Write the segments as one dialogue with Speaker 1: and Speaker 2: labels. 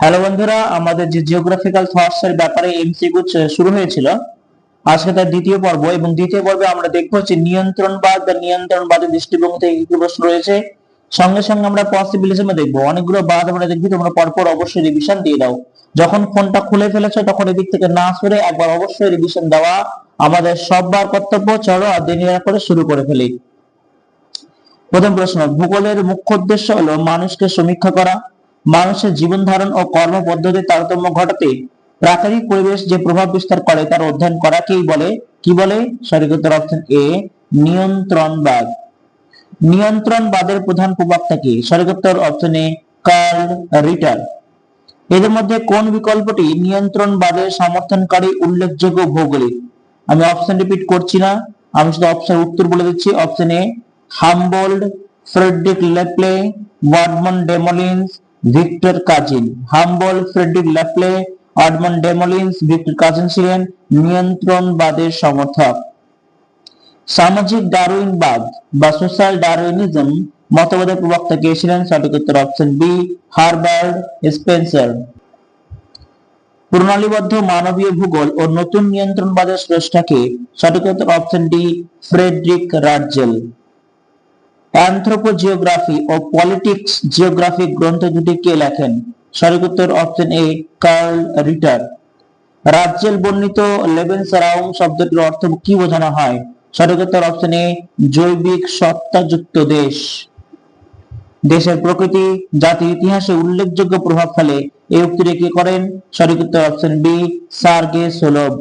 Speaker 1: Hello বন্ধুরা, আমাদের যে জিওগ্রাফিক্যাল থটস এর ব্যাপারে এমসিকিউ শুরু হয়েছিল, আজকে তার দ্বিতীয় পর্ব এবং দ্বিতীয় পর্বে আমরা দেখব যে নিয়ন্ত্রণবাদ বা নিয়ন্ত্রণবাদের দৃষ্টিভঙ্গি থেকে কি প্রশ্ন রয়েছে। সঙ্গে সঙ্গে আমরা পসিবিলিজমে দেখব। অনেকগুলো বাদ আমরা দেখবি, তোমরা পরপর অবশ্যই রিভিশন দিয়ে দাও। যখন ফোনটা খুলে ফেলেছো, তখন এদিক থেকে না সরে একবার অবশ্যই রিভিশন দেওয়া আমাদের সববার কর্তব্য। চলো আর দেরি করে শুরু করে ফেলি। প্রথম প্রশ্ন, ভূগোলের মুখ্য উদ্দেশ্য হলো মানুষকে সমীক্ষা করা। মানুষের জীবন ধারণ ও কর্ম পদ্ধতির তারতম্য ঘটাতে প্রাকৃতিক পরিবেশ যে প্রভাব বিস্তার করে তার অধ্যয়ন করাকেই বলে? কি বলে? সঠিক উত্তর অপশন এ নিয়ন্ত্রণবাদ। নিয়ন্ত্রণবাদের প্রধান প্রভাব থাকে সঠিক উত্তর অপশন এ কার্ল রিটার। এদের মধ্যে কোন বিকল্পটি নিয়ন্ত্রণবাদের সমর্থনকারী উল্লেখযোগ্য ভৌগোলিক? আমি অপশন রিপিট করছি না। আমি শুধু অপশন উত্তর বলে দিচ্ছি। Option A Humboldt Frederic Le Play ওয়ার্ডমন Demolins Victor Cousin Humboldt Frederic Le Play ওয়ার্ডমন Demolins, Victor Cousin ছিলেন নিয়ন্ত্রণবাদের সমর্থক। সামাজিক ডারউইনবাদ বা সোশ্যাল ডারউইনিজম মতবাদের প্রবক্তা কে ছিলেন? সঠিক উত্তর অপশন বি, হারবার্ড স্পেন্সার। প্রণালীবদ্ধ মানবীয় ভূগোল ও নতুন নিয়ন্ত্রণবাদের স্রষ্টাকে সঠিক উত্তর option D, Friedrich Ratzel anthropogeography ও পলিটিক্স জিওগ্রাফিক গ্রন্থ দুটি কে লেখেন, সঠিক উত্তর অপশন এ কার্ল রিটার রাজ্যেল বর্ণিত লেবেনসারাউম শব্দটির অর্থ কি বোঝানো হয়? সঠিক উত্তর অপশন এ জৈবিক সত্তাযুক্ত দেশ। দেশের প্রকৃতি, জাতির ইতিহাসে উল্লেখযোগ্য প্রভাব ফেলে। এই উক্তিটি কে করেন? সঠিক উত্তর অপশন বি সার্গে সোলভ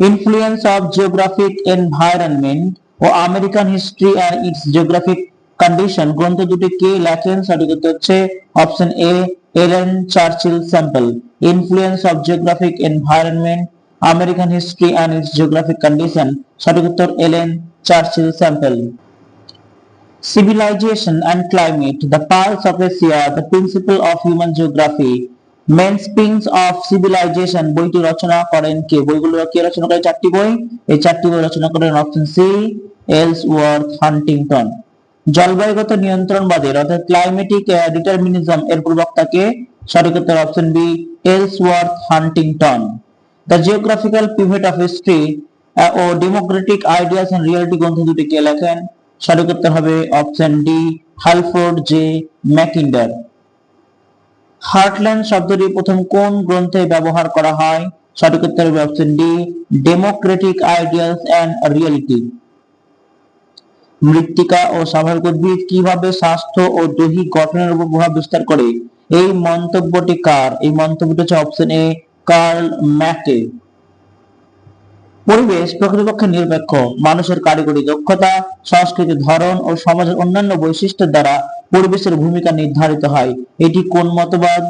Speaker 1: influence of geographic environment O American history and its geographic condition গ্রন্থ দুটি কে লেখেন? সঠিক উত্তর হচ্ছে option A Ellen Churchill Semple. Influence of geographic environment American history and its geographic condition. সঠিক উত্তর Ellen Churchill Semple. Civilization and Climate, The Pulse of Asia, The Principle of Human Geography, mainsprings of civilization বইটি রচনা করেন কে? বইগুলো কে রচনা করে? চারটি বই। এই চারটি বই রচনা করেন অপশন সি এলসওয়ার্থ হান্টিংটন জলবায়ুগত নিয়ন্ত্রণবাদের অর্থাৎ ক্লাইমেটিক ডিটারমিনিজম এর প্রবক্তাকে সঠিক উত্তর option B Ellsworth Huntington the geographical pivot of history O democratic ideas and reality গ্রন্থ দুটি কে লেখেন? সঠিক উত্তর হবে option D Halford J Mackinder heartland শব্দটি প্রথম কোন গ্রন্থে ব্যবহার করা হয়? সঠিক উত্তর হবে option D democratic ideas and reality মৃত্তিকা ও স্বাভাবিক উদ্ভিদ কীভাবে স্বাস্থ্য ও দৈহিক গঠনের উপর প্রভাব বিস্তার করে? এই মন্তব্যটি কার? এই মন্তব্যটি হচ্ছে অপশন এ কার্ল ম্যাকে পরিবেশ প্রকৃতপক্ষে নিরপেক্ষ। মানুষের কারিগরি দক্ষতা সংস্কৃতির ধরন ও সমাজের অন্যান্য বৈশিষ্ট্যের দ্বারা পরিবেশের ভূমিকা নির্ধারিত হয়। এটি কোন মতবাদ?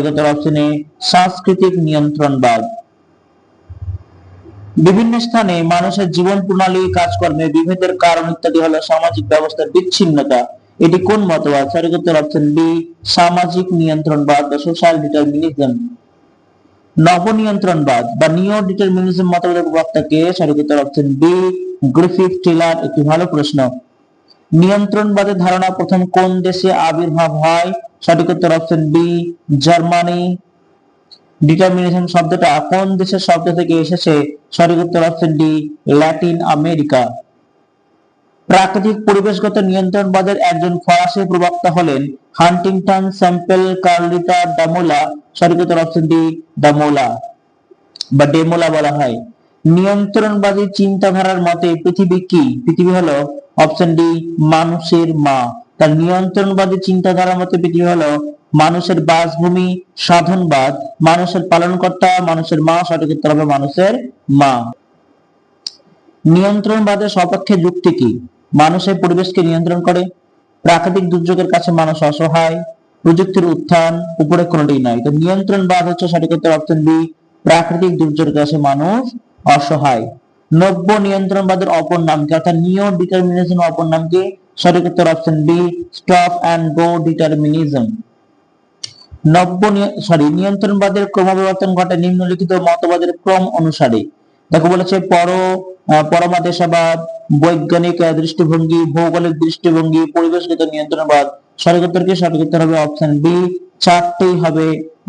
Speaker 1: উত্তর অপশনে সাংস্কৃতিক নিয়ন্ত্রণবাদ। বিভিন্ন স্থানে মানুষের জীবন প্রণালী, কাজকর্মে বিভেদের কারণ ইত্যাদি হলো সামাজিক ব্যবস্থার বিচ্ছিন্নতা। এটি কোন মতবাদ? উত্তর অপশন বি, সামাজিক নিয়ন্ত্রণবাদ বা সোশ্যাল ডিটারমিনিজম নবনিয়ন্ত্রণবাদ বা নিও ডিটারমিনিজম মতবাদের প্রবক্তাকে সঠিক উত্তর অপশন বি, গ্রিফিথ টিলার। একটি ভালো প্রশ্ন। নিয়ন্ত্রণবাদের ধারণা প্রথম কোন দেশে আবির্ভাব হয়? সঠিক উত্তর অপশন বি, জার্মানি। ডিটারমিনেশন শব্দটা কোন দেশের শব্দ থেকে এসেছে? সঠিক উত্তর অপশন ডি, ল্যাটিন আমেরিকা। প্রাকৃতিক পরিবেশগত নিয়ন্ত্রণবাদের একজন ফরাসি প্রবক্তা হলেন হান্টিংটন, স্যাম্পেল, কার্লিটা ডামোলা সঠিক উত্তর অপশন ডি ডামোলা বা ডেমোলা বলা হয়। নিয়ন্ত্রণবাদী চিন্তাধারার মতে পৃথিবী কি? পৃথিবী হলো অপশন ডি, মানুষের মা। তার নিয়ন্ত্রণবাদী চিন্তাধারার মতে পৃথিবী হলো মানুষের বাসভূমি, সাধনবাদ, মানুষের পালনকর্তা, মানুষের মা সঠিক উত্তর হবে মানুষের মা। নিয়ন্ত্রণবাদের সপক্ষে যুক্তি কি? মানুষের পরিবেশকে নিয়ন্ত্রণ করে। প্রাকৃতিক দুর্যোগের কাছে মানুষ অসহায়। প্রযুক্তির উত্থান উপরে কোনটি নয়। তো নিয়ন্ত্রণবাদ হচ্ছে সঠিক উত্তর অপশন বি, প্রাকৃতিক দুর্যোগের কাছে মানুষ অসহায়। নব্য নিয়ন্ত্রণবাদের অপর নাম কি অর্থাৎ নিও ডিটারমিনিজম অপর নাম কি সঠিক উত্তর option B stop and go determinism নব্য সরি নিয়ন্ত্রণবাদের ক্রমবিবর্তন ঘটে নিম্নলিখিত মতবাদের ক্রম অনুসারে। দেখো বলেছে পর পরমাদেশবাদ বৈজ্ঞানিক দৃষ্টিভঙ্গি, ভৌগোলিক দৃষ্টিভঙ্গি পরিবেশগত নিয়ন্ত্রণবাদ সঠিক উত্তর কি সঠিক উত্তর হবে অপশন বি চারটেই হবে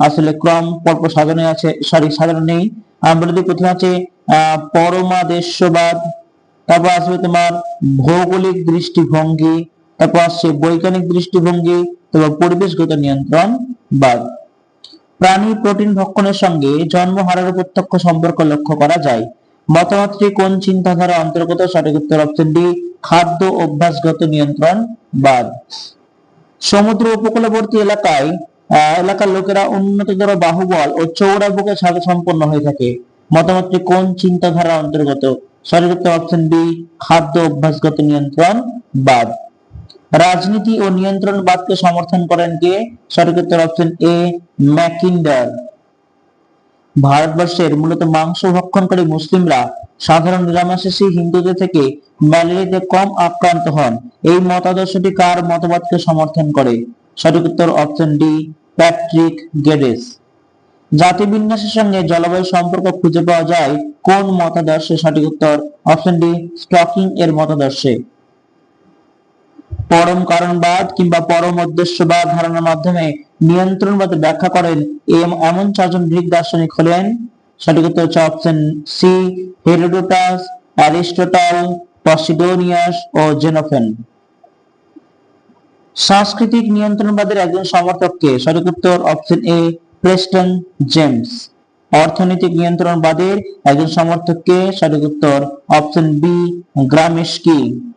Speaker 1: আসলে ক্রম পরপর সাজানো আছে সরি সাজানো নেই। আমরা দিই প্রথমে আছে, আহ পরমাদেশবাদ তারপর আসবে তোমার ভৌগোলিক দৃষ্টিভঙ্গি, তারপর আসছে বৈজ্ঞানিক দৃষ্টিভঙ্গি, তারপর পরিবেশগত নিয়ন্ত্রণ বাদ প্রাণী প্রোটিন ভক্ষণের সঙ্গে জন্মহারের প্রত্যক্ষ সম্পর্ক লক্ষ্য করা যায়। মতামতটি কোন চিন্তাধারা অন্তর্গত? সঠিক উত্তর অপশন ডি খাদ্য অভ্যাসগত নিয়ন্ত্রণ বাদ। সমুদ্র উপকূলবর্তী এলাকায় এলাকার লোকেরা উন্নততর বাহুবল ও চৌড়া বুকে সাথে সম্পন্ন হয়ে থাকে। মতামতটি কোন চিন্তাধারা অন্তর্গত? সঠিক উত্তর অপশন বি খাদ্য অভ্যাসগত নিয়ন্ত্রণ বাদ। রাজনীতি ও নিয়ন্ত্রণবাদকে সমর্থন করেন কে? সঠিক উত্তর অপশন এ ম্যাকিন্ডার ভারতবর্ষের মূলত মাংস ভক্ষণকারী মুসলিমরা সাধারণ নিরামিষাশী হিন্দুদের থেকে ম্যালেরিয়াতে কম আক্রান্ত হন। এই মতাদর্শটি কার মতবাদকে সমর্থন করে? সঠিক উত্তর অপশন ডি প্যাট্রিক গেডেস জাতিবিন্যাসের সঙ্গে জলবায়ু সম্পর্ক খুঁজে পাওয়া যায় কোন মতাদর্শে সঠিক উত্তর? অপশন ডি স্টকিং এর মতাদর্শে। পরম কারণবাদ কিংবা পরম উদ্দেশ্যবাদ ধারণার মাধ্যমে নিয়ন্ত্রণবাদ ব্যাখ্যা করেন এম- এমন চারজন গ্রিক দার্শনিক হলেন। সঠিক উত্তর হচ্ছে option C, Herodotus, Aristotle, Posidonius ও জেনোফেন। সাংস্কৃতিক নিয়ন্ত্রণবাদের একজন সমর্থককে সঠিক উত্তর অপশন এ, প্রেস্টন জেমস। অর্থনৈতিক নিয়ন্ত্রণবাদের একজন সমর্থককে সঠিক উত্তর অপশন বি, গ্রামেশকি।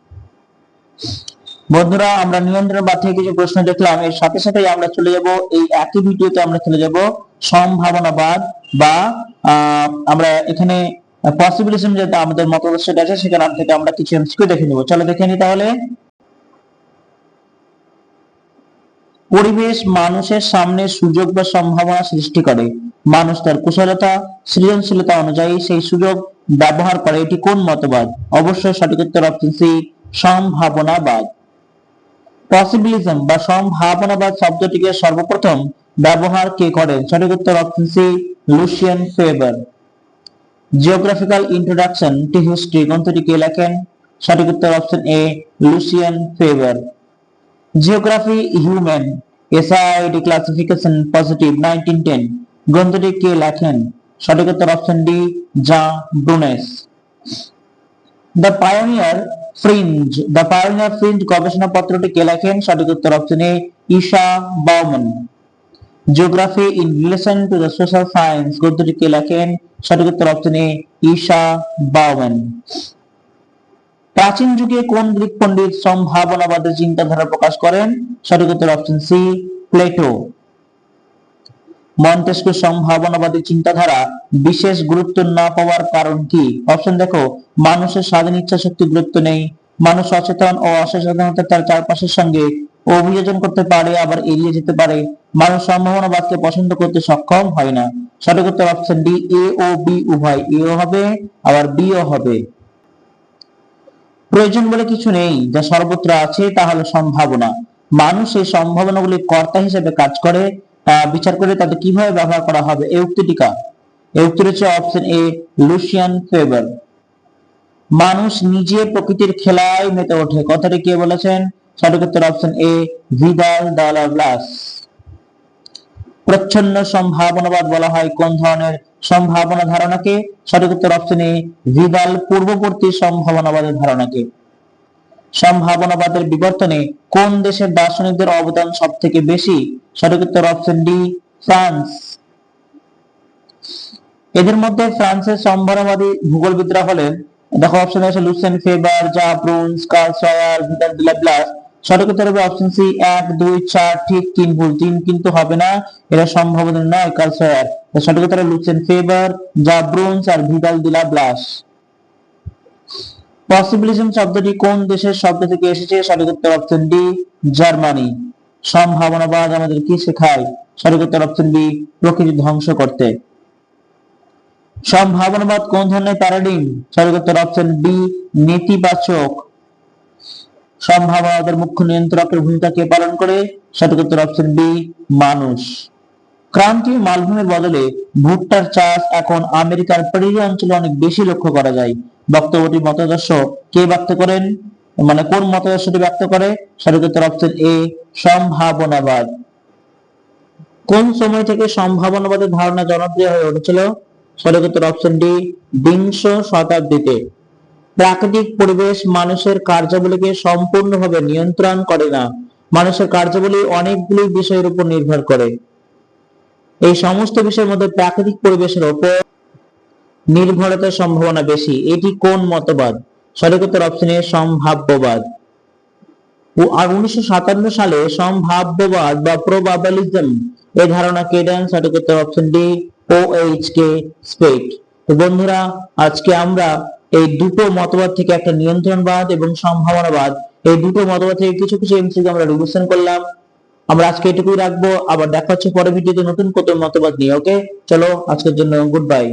Speaker 1: বন্ধুরা, আমরা নিয়ন্ত্রণবাদ থেকে কিছু প্রশ্ন দেখলাম। এর সাথে সাথে আমরা চলে যাব। এই একই ভিডিওতে আমরা চলে যাব সম্ভাবনাবাদ বা আমরা এখানে পসিবিলিজম যেটা আমাদের মতাদর্শটা আছে সেখান থেকে আমরা কিছু এমসিকিউ দেখে নেব। চলো দেখে নিই তাহলে। পরিবেশ মানুষের সামনে সুযোগ বা সম্ভাবনা সৃষ্টি করে। মানুষ তার কুশলতা, সৃজনশীলতা অনুযায়ী সেই সুযোগ ব্যবহার করে। এটি কোন মতবাদ? অবশ্যই সঠিক উত্তর অপশন সি সম্ভাবনাবাদ। পসিবিলিজম বা সম্ভাবনাবাদ শব্দটিকে সর্বপ্রথম ব্যবহার কে করেন সঠিক উত্তর option C Lucien Febvre geographical introduction to history গ্রন্থটি কে লেখেন? সঠিক উত্তর option A Lucien Febvre geography human SID classification positive 1910 গ্রন্থটি কে লেখেন? সঠিক উত্তর option D Jean Brunhes the pioneer fringe the pioneer fringe গবেষণা পত্রটি কে লেখেন? সঠিক উত্তর option Isaiah Bowman geography in relation to the social science গ্রন্থটি কে লেখেন? সঠিক উত্তর অপশন ঈশা বাউমান প্রাচীন যুগে কোন গ্রিক পণ্ডিত সম্ভাবনাবাদের চিন্তাধারা প্রকাশ করেন? সঠিক উত্তর অপশন সি, প্লেটো। মন্টেস্কুর সম্ভাবনাবাদী চিন্তাধারা বিশেষ গুরুত্ব না পাওয়ার কারণ কি? অপশন দেখো, মানুষের স্বাধীন ইচ্ছা শক্তি গুরুত্ব নেই। মানুষ সচেতন ও অসচেতনতা তার চারপাশের সঙ্গে অভিযোজন করতে পারে, আবার এড়িয়ে যেতে পারে। মানুষ সম্ভাবনাবাদকে পছন্দ করতে সক্ষম হয় না। সঠিক উত্তর অপশন ডি এ ও বি উভয়। এ ও হবে, আবার বি ও হবে। প্রয়োজন বলে কিছু নেই, যা সর্বত্র আছে তা হলো সম্ভাবনা। মানুষ এই সম্ভাবনাগুলি কর্তা হিসেবে কাজ করে বিচার করে তাদের কীভাবে ব্যবহার করা হবে? এই উক্তিটি কার? এই উত্তর হচ্ছে অপশন এ লুসিয়ান ফেবার মানুষ নিজে প্রকৃতির খেলায় মেতে ওঠে। কথাটি কে বলেছেন? সঠিক উত্তর অপশন এ ভিদাল দালাব্লাস প্রচ্ছন্ন সম্ভাবনাবাদ বলা হয় কোন ধরনের সম্ভাবনা ধারণাকে? সঠিক উত্তর অপশন এ ভিদাল পূর্ববর্তী সম্ভাবনাবাদের ধারণাকে। সম্ভাবনাবাদের বিবর্তনে কোন দেশের দার্শনিকদের অবদান সব থেকে বেশি? সঠিক উত্তর অপশন ডি, ফ্রান্স। এদের মধ্যে ফ্রান্সের সম্ভাবনাবাদী ভূগোলবিদরা হলেন, দেখো অপশন আছে Lucien Febvre, Jean Brunhes, Carl Sauer Vidal de la Blache সঠিক উত্তর হবে অপশন সি, এক, দুই, চার, ঠিক তিন ভুল, তিন কিন্তু হবে না এরা সম্ভাবনা নয় কার্ল সয়ার। সঠিক উত্তর লুসেন ফেবার, জা ব্রুন্স আর Vidal de la Blache possibilism শব্দটি কোন দেশের শব্দ থেকে এসেছে? সঠিক উত্তর অপশন ডি, জার্মানি। সম্ভাবনাবাদ আমাদের কি শেখায়? সঠিক উত্তর অপশন বি প্রকৃতি ধ্বংস করতে। সম্ভাবনাবাদ কোন ধরনের প্যারাডিম সঠিক উত্তর অপশন বি, নেতিবাচক। সম্ভাবনাবাদের মুখ্য নিয়ন্ত্রকের ভূমিকা কে পালন করে? সঠিক উত্তর অপশন বি, মানুষ। ক্রান্তীয় মালভূমির বদলে ভুট্টার চাষ এখন আমেরিকার প্রেরি অঞ্চলে অনেক বেশি লক্ষ্য করা যায়। বক্তব্যটি মতাদর্শ কে ব্যক্ত করেন? মানে কোন মতাদর্শটি ব্যক্ত করে? সঠিক উত্তর অপশন এ সম্ভাবনাবাদ। কোন সময় থেকে সম্ভাবনাবাদের ধারণা জনপ্রিয় হয়ে উঠেছিল? সঠিক উত্তর অপশন ডি বিংশ শতাব্দীতে। প্রাকৃতিক পরিবেশ মানুষের কার্যাবলীকে সম্পূর্ণভাবে নিয়ন্ত্রণ করে না। মানুষের কার্যাবলী অনেকগুলি বিষয়ের উপর নির্ভর করে। এই সমস্ত বিষয়ের মধ্যে প্রাকৃতিক পরিবেশের উপর নির্ভরতার সম্ভাবনা বেশি। এটি কোন মতবাদ? সঠিক উত্তর অপশন এ সম্ভাব্যবাদ। আর উনিশশো সাতান্ন সালে সম্ভাব্যবাদ বা প্রবাবিলিজম এই ধারণা কে দেন? সঠিক উত্তর option D O H K Spate বন্ধুরা, আজকে আমরা এই দুটো মতবাদ থেকে একটা নিয়ন্ত্রণবাদ এবং সম্ভাবনাবাদ, এই দুটো মতবাদ থেকে কিছু কিছু এমসিকিউ আমরা রিভিশন করলাম। আমরা আজকে এটুকুই রাখব। আবার দেখা হচ্ছে পরের ভিডিওতে নতুন কত মতবাদ নিয়ে ওকে চলো, আজকের জন্য গুড বাই